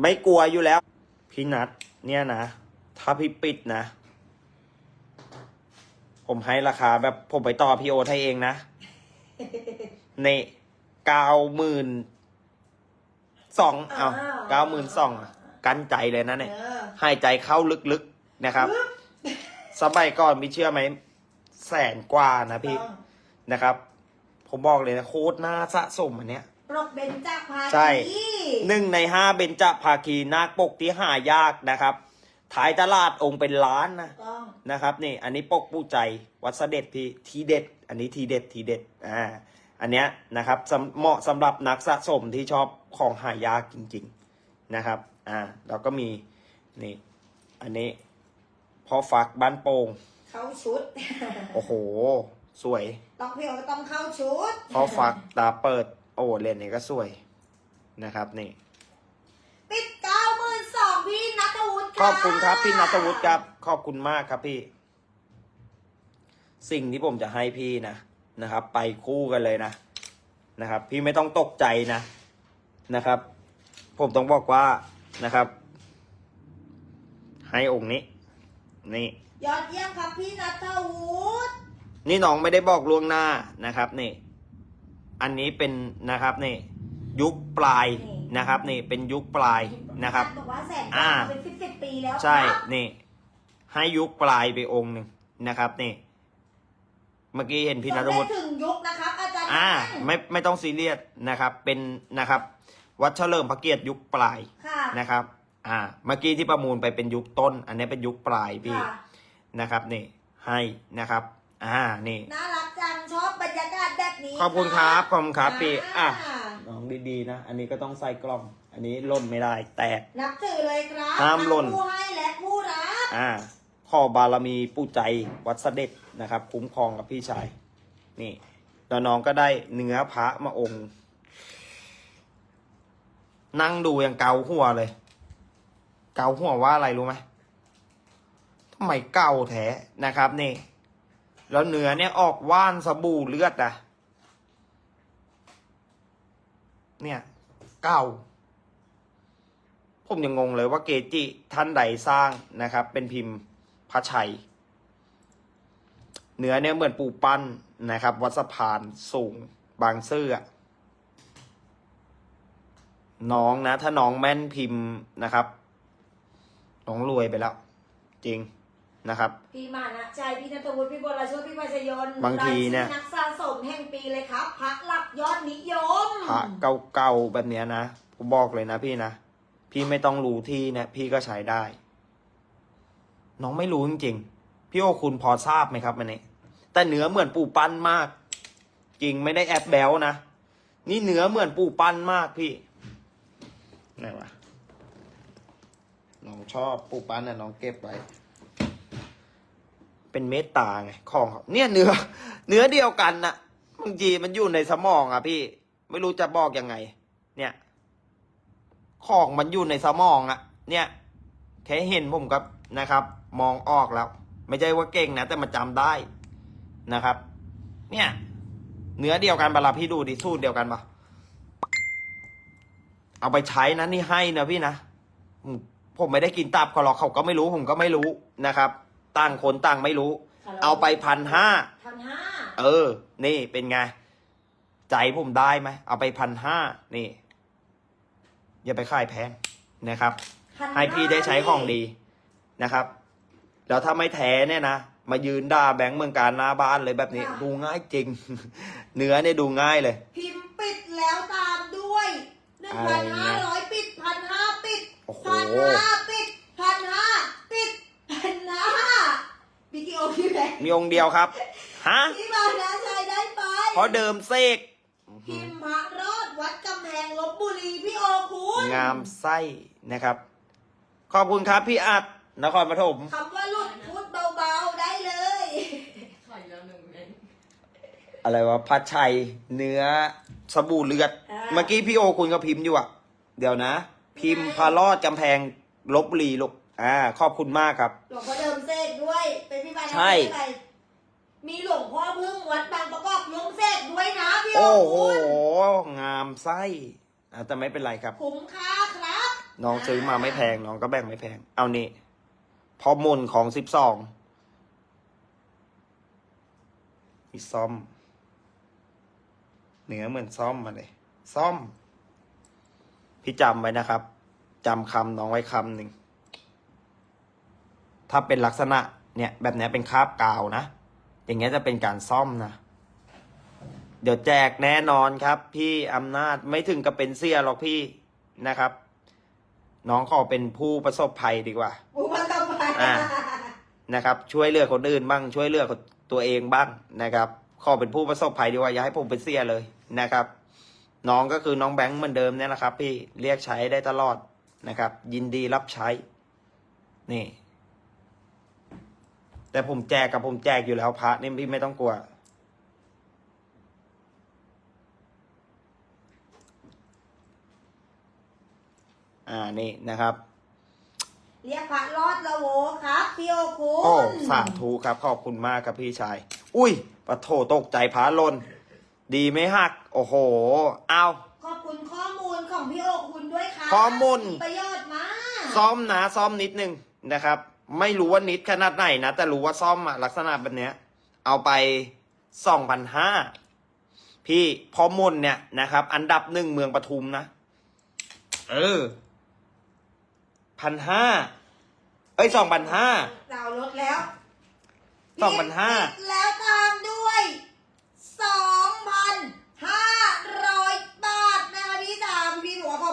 ไม่กลัวอยู่แล้ว พี่นัทเนี่ยนะ ถ้าพี่ปิดนะ ผมให้ราคาแบบผมไปต่อพี่โอให้เองนะ ในเก้าหมื่นสองเอาเก้าหมื่นสองกันใจเลยนะเนี่ยเออหายใจเข้าลึกๆนะครับ สมัยก่อนมีเชื่อไหม แสนกว่านะพี่ต้องนะครับ ผมบอกเลยนะโคตรน่าสะสมอันเนี้ย ปลอกเบนจาพาใช่คีหนึ่งในห้าเบญจภาคีนาคปกที่หายากนะครับท้ายตลาดองค์เป็นล้านนะต้องนะครับนี่อันนี้ปกปูใจวัดเสด็จพี่ทีเด็ด อันนี้ทีเด็ดทีเด็ดอ่าอันเนี้ยนะครับสำเหมาะสำหรับนักสะสมที่ชอบของหายากจริง ๆนะครับอ่าเราก็มีนี่อันนี้พอฝักบ้านโป่งเข้าชุด โอ้โห สวย ต้องพี่โอก็ต้องเข้าชุด พอฝักตาเปิด โอ้เลนส์นี่ก็สวยนะครับนี่ปิดเก้าหมื่นสองพี่นัทวุฒิขอบคุณครับพี่นัทวุฒิครับ ขอบคุณมากครับพี่ สิ่งที่ผมจะให้พี่นะนะครับ ไปคู่กันเลยนะนะครับ พี่ไม่ต้องตกใจนะนะครับ ผมต้องบอกว่านะครับ ให้องค์นี้ นี่ยอดเยี่ยมครับพี่นัทวุฒินี่น้องไม่ได้บอกล่วงหน้านะครับนี่ อันนี้เป็นนะครับนี่ยุคปลายนะครับนี่เป็นยุคปลายนะครับบอกว่าแสนอ่าเป็นสิบสิบปีแล้วใช่ครับนี่ให้ยุคปลายไปองค์หนึ่งนะครับนี่เมื่อกี้เห็นพี่นัทวุฒิสำเร็จถึงยุคนะครับอาจารย์อ่าแป้งไม่ไม่ต้องซีเรียสนะครับ เป็นนะครับ วัดเฉลิมพระเกียรติยุคปลายค่ะนะครับ อ่า เมื่อกี้ที่ประมูลไปเป็นยุคต้น อันนี้เป็นยุคปลายพี่ค่ะนะครับนี่ให้นะครับ อ่านี่น่ารัก จังชอบบรรยากาศแบบนี้ขอบคุณครับขอบคุณครับพี่อะอ่าน้องดีๆนะ อันนี้ก็ต้องใส่กล่อง อันนี้หล่นไม่ได้ แตก นับถือเลยครับห้ามหล่น ทั้งผู้ให้และผู้รับ อ่าขอบารมีปู่ใจวัดเสด็จนะครับ คุ้มครองกับพี่ชาย นี่แล้วน้องก็ได้เนื้อพระมาองค์ นั่งดูอย่างเกาหัวเลย เกาหัวว่าอะไรรู้ไหมทำไมเก่าแท้นะครับนี่ แล้วเนื้อเนี่ยออกว่านสบู่เลือดอะเนี่ยเก่า ผมยังงงเลยว่าเกจิท่านใดสร้างนะครับ เป็นพิมพ์พระชัย เนื้อเนี่ยเหมือนปูปั้นนะครับ วัดสะพานสูงบางซื่อน้องนะ ถ้าน้องแม่นพิมพ์นะครับ น้องรวยไปแล้ว จริง นะครับ พี่มานะใจพี่นัทวุฒิพี่บรชดพี่วัชยนต์บางทีเนี่ยรายชื่อนักสะสมแห่งปีเลยครับพักหลักยอดนิยมพระเก่าๆแบบเนี้ยนะผมบอกเลยนะพี่นะ พี่ไม่ต้องรู้ที่นะพี่ก็ใช้ได้ น้องไม่รู้จริงๆ พี่โอคุณพอทราบไหมครับมันนี้แต่เนื้อเหมือนปูปั้นมาก จริงไม่ได้แอบแบลนะ นี่เนื้อเหมือนปูปั้นมากพี่ไหนวะน้องชอบปูปั้นนะน้องเก็บไว้ เป็นเมตตาไงของเขาเนี่ยเนื้อ เนื้อเดียวกันน่ะบางทีมันอยู่ในสมองอะพี่ ไม่รู้จะบอกยังไง เนี่ย ของมันอยู่ในสมองอะ เนี่ย แค่เห็นผมก็นะครับ มองออกแล้ว ไม่ใช่ว่าเก่งนะแต่มันจำได้นะครับ เนี่ย เนื้อเดียวกันเวลาพี่ดูดิสูตรเดียวกันปะเอาไปใช้นะนี่ให้นะพี่นะผมไม่ได้กินตับเขาหรอกเขาก็ไม่รู้ผมก็ไม่รู้นะครับ ต่างคนต่างไม่รู้ เอาไปพันห้าพันห้าเออ นี่เป็นไง ใจผมได้ไหมเอาไปพันห้านี่ อย่าไปขายแพงนะครับ ให้พี่ได้ใช้ของดีนะครับแล้วถ้าไม่แท้เนี่ยนะมายืนด่าแบงค์เมืองการหน้าบ้านเลยแบบนี้ ดูง่ายจริง เนื้อเนี่ยดูง่ายเลย พิมพ์ปิดแล้วตามด้วยหนึ่งอะไรพันนะห้าร้อยปิดพันห้าปิด โอ้โห พันห้าปิดพันห้าปิดพันห้าพี่กิโอพี่แบงค์ มีองค์เดียวครับ ฮะพี่มานะใช้ได้ไปเพราะเดิมเสกพิมพ์พระรอดวัดกำแพงลบบุรีพี่โอคุณงามไส้นะครับ ขอบคุณครับพี่อัดนครปฐมคำว่าหลุดพูดเบาๆได้เลยขออีกแล้วหนึ่งเองอะไรวะพัดชัยเนื้อสบู่เลือดอ่าเมื่อกี้พี่โอคุณก็พิมพ์อยู่อะเดี๋ยวนะ พิมพ์พารอดกำแพงลบบุรีลูกอ่าขอบคุณมากครับ หลวงพ่อเดิมเสก ด้วยเป็นพี่มานะใช่ได้ไปมีหลวงพ่อพึ่งวัดบางประกอบลงเสกด้วยนะพี่โอโอ้โห คุณงามไส้อ่าแต่ไม่เป็นไรครับ คุ้มค่าครับน้องซื้อมาไม่แพง น้องก็แบ่งไม่แพง เอานี่พอมนของสิบสองมีซ่อมเนื้อเหมือนซ่อมมาเลยซ่อม พี่จำไว้นะครับจำคำน้องไว้คำหนึ่ง ถ้าเป็นลักษณะ เนี่ยแบบเนี้ยเป็นคราบกาวนะ อย่างเงี้ยจะเป็นการซ่อมนะ เดี๋ยวแจกแน่นอนครับ พี่อำนาจไม่ถึงกับเป็นเสียหรอกพี่นะครับ น้องขอเป็นผู้ประสบภัยดีกว่าอุปกรณ์ไปอ่านะครับ ช่วยเหลือคนอื่นบ้าง ช่วยเหลือตัวเองบ้างนะครับ ขอเป็นผู้ประสบภัยดีกว่าอย่าให้ผมเป็นเสียเลยนะครับ น้องก็คือน้องแบงค์เหมือนเดิมเนี่ยนะครับ พี่เรียกใช้ได้ตลอดนะครับ ยินดีรับใช้ นี่ แต่ผมแจกกับผมแจกอยู่แล้วพระนี่พี่ไม่ต้องกลัว อ่านี่นะครับ เรียกพระรอดละโวครับพี่โอคุณโอ้สาธุครับ ขอบคุณมากครับพี่ชาย อุ้ยปะโถตกใจพาลน ดีไหมฮัก โอ้โห เอาขอบคุณข้อมูลของพี่โอคุณด้วยครับข้อมูลประโยชน์มาก ซ่อมนะซ่อมนิดนึงนะครับ ไม่รู้ว่านิดขนาดไหนนะ แต่รู้ว่าซ่อมอะลักษณะแบบเนี้ย เอาไปสองพันห้าพี่พอมนเนี่ยนะครับ อันดับหนึ่งเมืองปทุมนะ เออพันห้าเอ้ยสองพันห้าดาวน์รถแล้วสองพันห้าแล้วตามด้วยสองพันห้า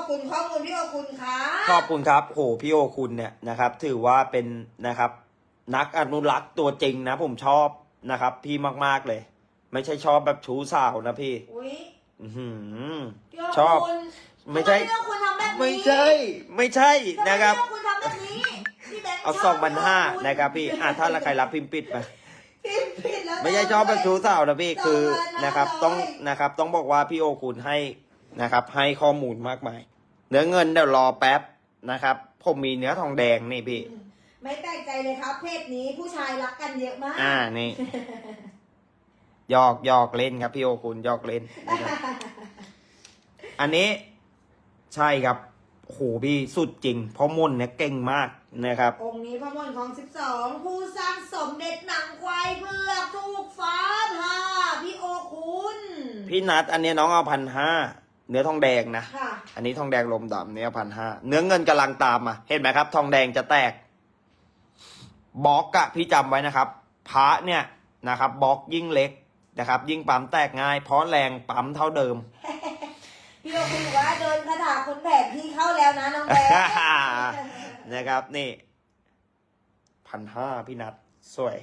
คุณข้อมูลพี่โอคุณค่ะขอบคุณครับโหพี่โอคุณเนี่ยนะครับ ถือว่าเป็นนะครับ นักอนุรักษ์ตัวจริงนะ ผมชอบนะครับ พี่มากๆเลย ไม่ใช่ชอบแบบชู้สาวนะพี่อุ้ยอื้อหือพี่โอชอบคุณไม่ใช่ทำพี่โอคุณทำแบบนี้ไม่ใช่ ไม่ใช่นะครับ ทำไมพี่โอคุณทำแบบนี้พี่แบงค์เอาชสองพันห้าณนะครับ พี่อะถ้าละใครรับพิมพ์ปิดไปพิมพ์ผิดแล้ว ไม่ใช่ชอบแบบชู้สาวนะพี่คือสองพันห้าร้อยนะครับต้องนะครับต้องบอกว่าพี่โอคุณให้นะครับ ให้ข้อมูลมากมาย เนื้อเงินเดี๋ยวรอแป๊บนะครับ ผมมีเนื้อทองแดงนี่พี่ ไม่แปลกใจเลยครับ เพศนี้ผู้ชายรักกันเยอะมากอ่านี่หยอกหยอกเล่นครับพี่โอคุณหยอกเล่นนะครับอันนี้ใช่ครับโหพี่สุดจริงเพราะมนต์เนี่ยเก่งมากนะครับ องค์นี้พระมนต์ของ 12 ผู้สร้างสมเด็จหนังควายเพือกถูกฟ้าผ่าพี่โอคุณ พี่นัดอันนี้น้องเอาพันห้า เนื้อทองแดงนะ ค่ะ อันนี้ทองแดงลมดำเนื้อพันห้าเนื้อเงินกำลังตามมา เห็นไหมครับ ทองแดงจะแตกบล็อกอะพี่จำไว้นะครับพระเนี่ยนะครับบล็อกยิ่งเล็กนะครับ ยิ่งปั๊มแตกง่าย เพราะแรงปั๊มเท่าเดิม พี่โอคุณบอกว่าโดนคาถาคนแผลพี่เข้าแล้วนะน้องแบงค์นะครับนี่พันห้าพี่นัดสวย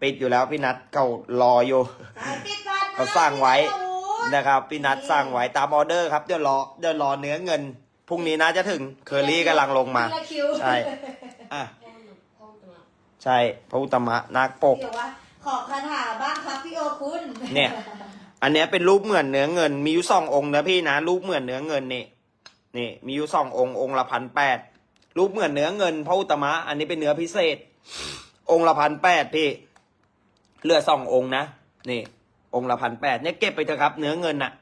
ปิดอยู่แล้วพี่นัดเขารออยู่ สายปิดพันเขาสั่งไว้พี่โอคุณ นะครับพี่นัดสั่งไว้ตามออเดอร์ครับเดี๋ยวรอเดี๋ยวรอเนื้อเงินพรุ่งนี้น่าจะถึงเคอรี่กำลังลงมาทีละคิวใช่อะพ่อหนูพ่อตัวใช่พระอุตตมะนาคปกพี่บอกว่าขอคาถาบ้างครับพี่โอคุณเนี่ย อันเนี้ยเป็นรูปเหมือนเนื้อเงิน มีอยู่สององค์นะพี่นะ รูปเหมือนเนื้อเงินนี่นี่มีอยู่สององค์องค์ละพันแปดรูปเหมือนเนื้อเงินพระอุตตมะ อันนี้เป็นเนื้อพิเศษ องค์ละพันแปดพี่เหลือสององค์นะนี่ องค์ละพันแปดเนี่ยเก็บไปเถอะครับ เนื้อเงินน่ะ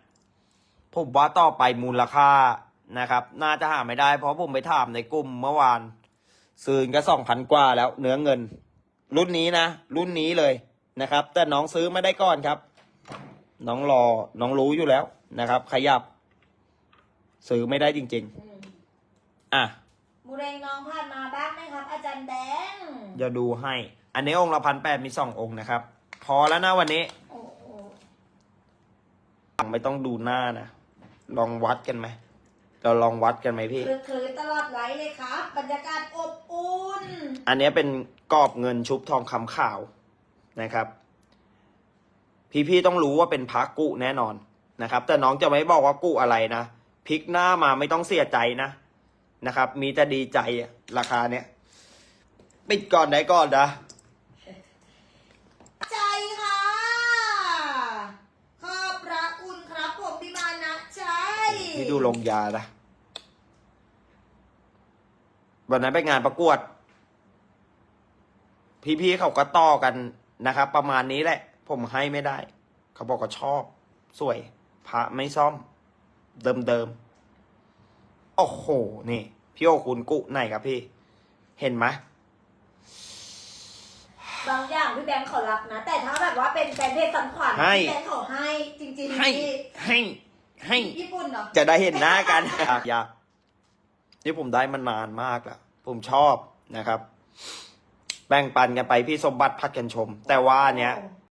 ผมว่าต่อไปมูลค่านะครับ น่าจะหาไม่ได้ เพราะผมไปถามในกลุ่มเมื่อวานซื้อก็สองพันกว่าแล้ว เนื้อเงิน รุ่นนี้นะ รุ่นนี้เลยนะครับ แต่น้องซื้อไม่ได้ก่อนครับ น้องรอน้องรู้อยู่แล้วนะครับ ขยับ ซื้อไม่ได้จริงอืมๆอะมูเรงน้องผ่านมาบ้างไหมครับ อาจารย์แดงเดี๋ยวดูให้ อันนี้องค์ละพันแปดมีสององค์นะครับ พอแล้วนะวันนี้ โอ้โห ไม่ต้องดูหน้านะ ลองวัดกันไหม เราลองวัดกันไหมพี่ คือคือตลอดไลฟ์เลยครับบรรยากาศอบอุ่น อันนี้เป็นกรอบเงินชุบทองคำขาวนะครับ พี่ๆต้องรู้ว่าเป็นพระกุแน่นอนนะครับ แต่น้องจะไม่บอกว่ากุอะไรนะพลิกหน้ามาไม่ต้องเสียใจนะนะครับ มีแต่ดีใจอะราคาเนี้ยปิดก่อนได้ก่อนนะ ใจค่ะ ขอบพระคุณครับผมพิมานะใจ พี่ ดูลงยานะวันนั้นไปงานประกวด พี่ๆเขาก็ต่อกันนะครับ ประมาณนี้แหละ ผมให้ไม่ได้ เขาบอกก็ชอบ สวย พระไม่ซ่อม เดิมๆ โอ้โห นี่ พี่โอคุณกุไหนครับพี่ เห็นไหมบางอย่างพี่แบงค์เขารับนะ แต่ถ้าแบบว่าเป็นแฟนเพจสันขวัญให้พี่แบงค์เขาให้จริงๆให้ พี่ ให้ ให้ญี่ปุ่นเหรอจะได้เห็นหน้ากัน อยากอยากนี่ผมได้มานานมากแล้วผมชอบนะครับ แบ่งปันกันไปพี่สมบัติพัดกันชม แต่ว่าเนี้ยโอ้